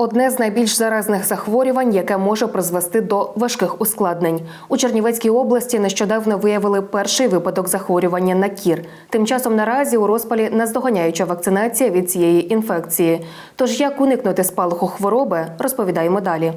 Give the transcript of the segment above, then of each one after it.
Одне з найбільш заразних захворювань, яке може призвести до важких ускладнень. У Чернівецькій області нещодавно виявили перший випадок захворювання на кір. Тим часом наразі у розпалі наздоганяюча вакцинація від цієї інфекції. Тож як уникнути спалаху хвороби, розповідаємо далі.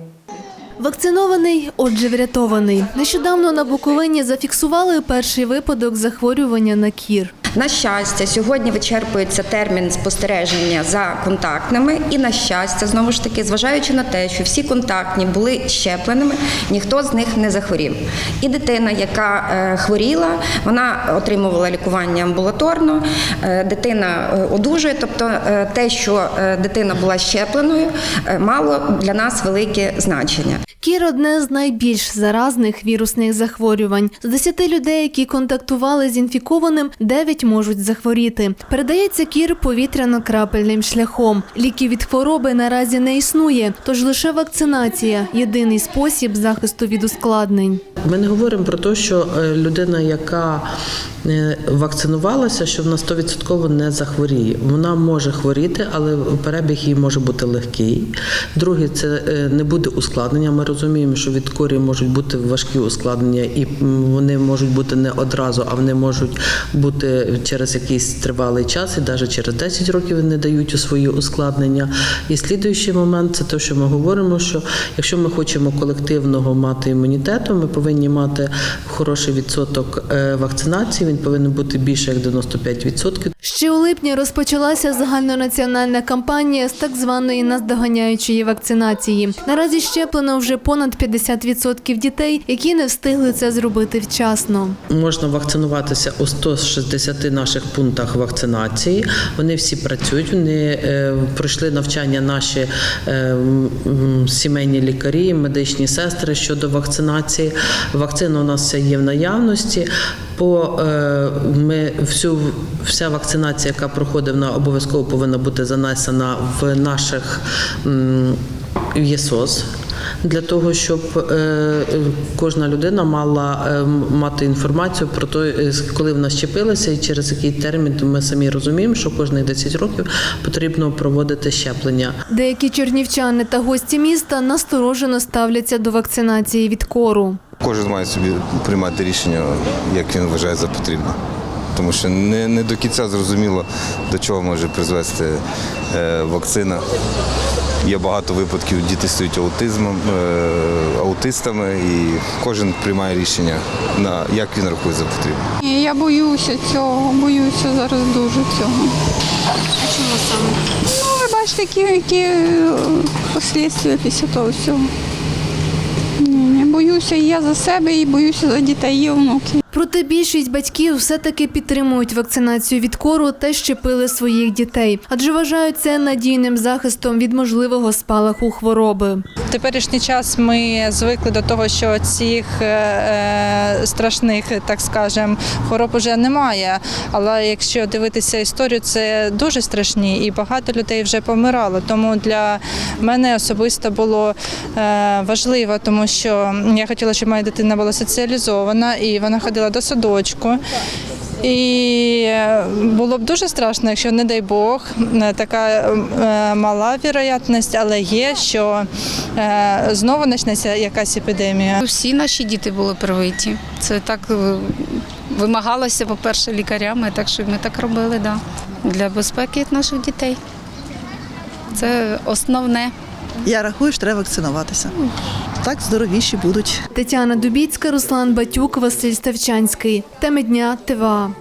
Вакцинований, отже, врятований. Нещодавно на Буковині зафіксували перший випадок захворювання на кір. На щастя, сьогодні вичерпується термін спостереження за контактними, і на щастя, знову ж таки, зважаючи на те, що всі контактні були щепленими, ніхто з них не захворів. І дитина, яка е, хворіла, вона отримувала лікування амбулаторно. е, Дитина е, одужує, тобто те, що дитина була щепленою, мало для нас велике значення. Кір одне з найбільш заразних вірусних захворювань. З 10 людей, які контактували з інфікованим, 9 можуть захворіти. Передається кір повітряно-крапельним шляхом. Ліків від хвороби наразі не існує, тож лише вакцинація єдиний спосіб захисту від ускладнень. Ми не говоримо про те, що е, людина, яка е, вакцинувалася, що вона 100% не захворіє. Вона може хворіти, але перебіг її може бути легкий. Друге, це е, не буде ускладнення. Ми розуміємо, що від корі можуть бути важкі ускладнення, і вони можуть бути не одразу, а вони можуть бути через якийсь тривалий час, і навіть через 10 років не дають у свої ускладнення. І слідуючий момент це те, що ми говоримо, що якщо ми хочемо колективного мати імунітету, ми повинні мати хороший відсоток е, вакцинації. Він повинен бути більше як 95%. Ще у липні розпочалася загальнонаціональна кампанія з так званої наздоганяючої вакцинації. Наразі щеплено вже понад 50% дітей, які не встигли це зробити вчасно. Можна вакцинуватися у 160 наших пунктах вакцинації. Вони всі працюють. Вони е, пройшли навчання наші е, сімейні лікарі, медичні сестри щодо вакцинації. Вакцина у нас є в наявності. По е, ми всю вся вакцинація, яка проходить, вона обов'язково повинна бути занесена в наших в ЄСОС. Для того щоб е, кожна людина мала е, мати інформацію про те, коли вона щепилася і через який термін, ми самі розуміємо, що кожні 10 років потрібно проводити щеплення. Деякі чернівчани та гості міста насторожено ставляться до вакцинації від кору. Кожен має собі приймати рішення, як він вважає за потрібне. Тому що не, не до кінця зрозуміло, до чого може призвести е, вакцина. Є багато випадків, діти стають аутизмом, е, аутистами, і кожен приймає рішення, на як він рахує за потрібне. Ні, Я боюся цього, боюся зараз дуже цього. А чому саме? Ну, ви бачите, які, які е, послідствия після того всього. Ні, ні, боюся і я за себе, і боюся за дітей і внуків. Проте більшість батьків все-таки підтримують вакцинацію від кору та щепили своїх дітей, адже вважають це надійним захистом від можливого спалаху хвороби. В теперішній час ми звикли до того, що цих е, е, страшних, так скажемо, хвороб уже немає. Але якщо дивитися історію, це дуже страшні і багато людей вже помирало. Тому для мене особисто було е, важливо, тому що я хотіла, щоб моя дитина була соціалізована і вона ходила до садочку. І було б дуже страшно, якщо, не дай Бог, е, така е, мала вірогідність, але є, що е, знову почнеться якась епідемія. Всі наші діти були привиті. Це так вимагалося, по-перше, лікарями, так що ми так робили, да. Для безпеки наших дітей. Це основне. Я рахую, що треба вакцинуватися. Так здоровіші будуть. Тетяна Дубіцька, Руслан Батюк, Василь Ставчанський. Теми дня ТВА.